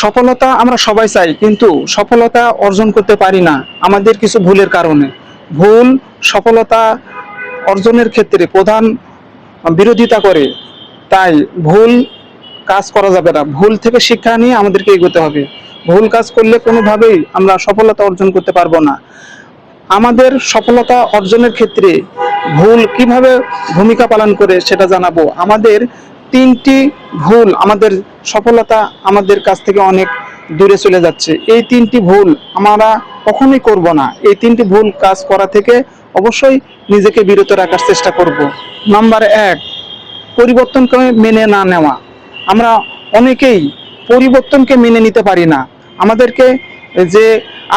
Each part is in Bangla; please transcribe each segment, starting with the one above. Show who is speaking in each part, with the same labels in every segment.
Speaker 1: সফলতা আমরা সবাই চাই, কিন্তু সফলতা অর্জন করতে পারি না আমাদের কিছু ভুলের কারণে। ভুল সফলতা অর্জনের ক্ষেত্রে প্রধান বিরোধিতা করে, তাই ভুল কাজ করা যাবে না। ভুল থেকে শিক্ষা নিয়ে আমাদেরকে এগোতে হবে। ভুল কাজ করলে কোনোভাবেই আমরা সফলতা অর্জন করতে পারব না। আমাদের সফলতা অর্জনের ক্ষেত্রে ভুল কীভাবে ভূমিকা পালন করে সেটা জানাব। আমাদের তিনটি ভুল আমাদের সফলতা আমাদের কাছ থেকে অনেক দূরে চলে যাচ্ছে। এই তিনটি ভুল আমরা কখনোই করব না। এই তিনটি ভুল কাজ করা থেকে অবশ্যই নিজেকে বিরত রাখার চেষ্টা করব। নাম্বার এক, পরিবর্তনকে মেনে না নেওয়া। আমরা অনেকেই পরিবর্তনকে মেনে নিতে পারি না। আমাদেরকে যে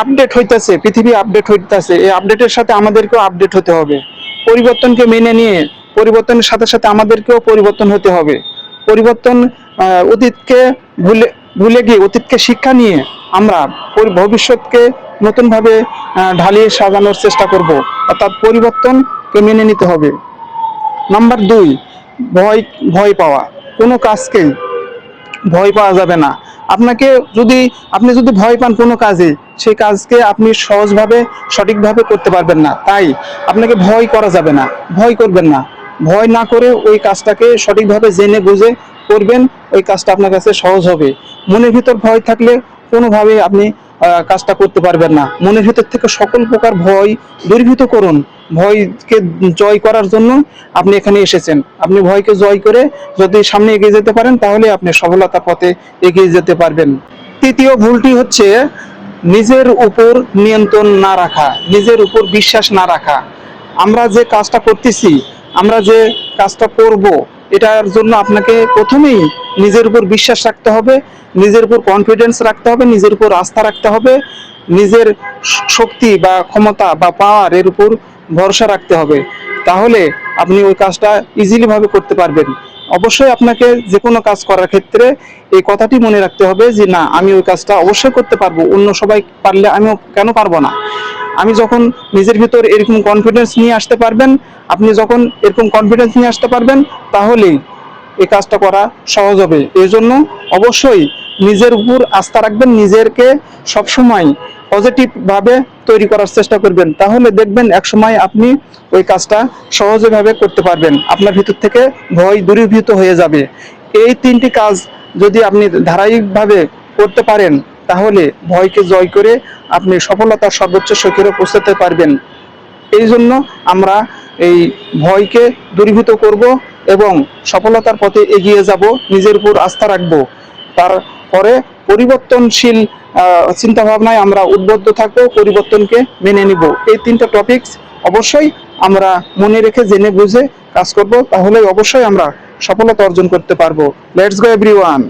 Speaker 1: আপডেট হইতেছে, পৃথিবী আপডেট হইতেছে, এই আপডেটের সাথে আমাদেরকেও আপডেট হতে হবে। পরিবর্তনকে মেনে নিয়ে পরিবর্তনের সাথে সাথে আমাদেরকেও পরিবর্তন হতে হবে। পরিবর্তন অতীতকে ভুলে ভুলে গিয়ে অতীতকে শিক্ষা নিয়ে আমরা ভবিষ্যৎকে নতুনভাবে ঢালিয়ে সাজানোর চেষ্টা করব। অর্থাৎ পরিবর্তনকে মেনে নিতে হবে। নাম্বার দুই, ভয় ভয় পাওয়া। কোনো কাজকেই ভয় পাওয়া যাবে না। আপনাকে যদি, আপনি যদি ভয় পান কোনো কাজে, সেই কাজকে আপনি সহজভাবে, সঠিকভাবে করতে পারবেন না। তাই আপনাকে ভয় করা যাবে না। ভয় করবেন না। ভয় না করে ওই কাজটাকে সঠিকভাবে জেনে বুঝে করবেন, ওই কাজটা আপনার কাছে সহজ হবে। মনের ভিতর ভয় থাকলে কোনোভাবে আপনি কাজটা করতে পারবেন না। মনের ভিতর থেকে সকল প্রকার ভয় দূরীভূত করুন। ভয়কে জয় করার জন্য আপনি এখানে এসেছেন। আপনি ভয়কে জয় করে যদি সামনে এগিয়ে যেতে পারেন, তাহলে আপনি সফলতা পথে এগিয়ে যেতে পারবেন। তৃতীয় ভুলটি হচ্ছে নিজের উপর নিয়ন্ত্রণ না রাখা, নিজের উপর বিশ্বাস না রাখা। আমরা যে কাজটা করতেছি আমরা যে কাজটা করব, এটার জন্য আপনাকে প্রথমেই নিজের উপর বিশ্বাস রাখতে হবে, নিজের উপর কনফিডেন্স রাখতে হবে, নিজের উপর আস্থা রাখতে হবে, নিজের শক্তি বা ক্ষমতা বা পাওয়ার এর উপর ভরসা রাখতে হবে। তাহলে আপনি ওই কাজটা ইজিলিভাবে করতে পারবেন। অবশ্যই আপনাকে যে কোনো কাজ করার ক্ষেত্রে এই কথাটি মনে রাখতে হবে যে, না, আমি ওই কাজটা অবশ্যই করতে পারব। অন্য সবাই পারলে আমিও কেন পারব না? আমি যখন নিজের ভিতর এরকম কনফিডেন্স নিয়ে আসতে পারবেন, আপনি যখন এরকম কনফিডেন্স নিয়ে আসতে পারবেন, তাহলেই এই কাজটা করা সহজ হবে। এই জন্য অবশ্যই নিজের উপর আস্থা রাখবেন, নিজেরকে সবসময় পজিটিভ ভাবে তৈরি করার চেষ্টা করবেন। তাহলে দেখবেন একসময় আপনি ওই কাজটা সহজভাবে করতে পারবেন। আপনার ভিতর থেকে ভয় দূরীভূত হয়ে যাবে। এই তিনটি কাজ যদি আপনি ধারাবাহিকভাবে করতে পারেন তাহলে ভয়কে জয় করে আপনি সফলতার সর্বোচ্চ শিখরে পৌঁছাতে পারবেন। এই জন্য আমরা এই ভয়কে দূরীভূত করব এবং সফলতার পথে এগিয়ে যাব, নিজের উপর আস্থা রাখব। তারপরে পরিবর্তনশীল চিন্তা ভাবনায় আমরা উদ্বুদ্ধ থাকব, পরিবর্তনকে মেনে নিব। এই তিনটা টপিকস অবশ্যই আমরা মনে রেখে, জেনে বুঝে কাজ করব তাহলে অবশ্যই আমরা সফলতা অর্জন করতে পারব। Let's go everyone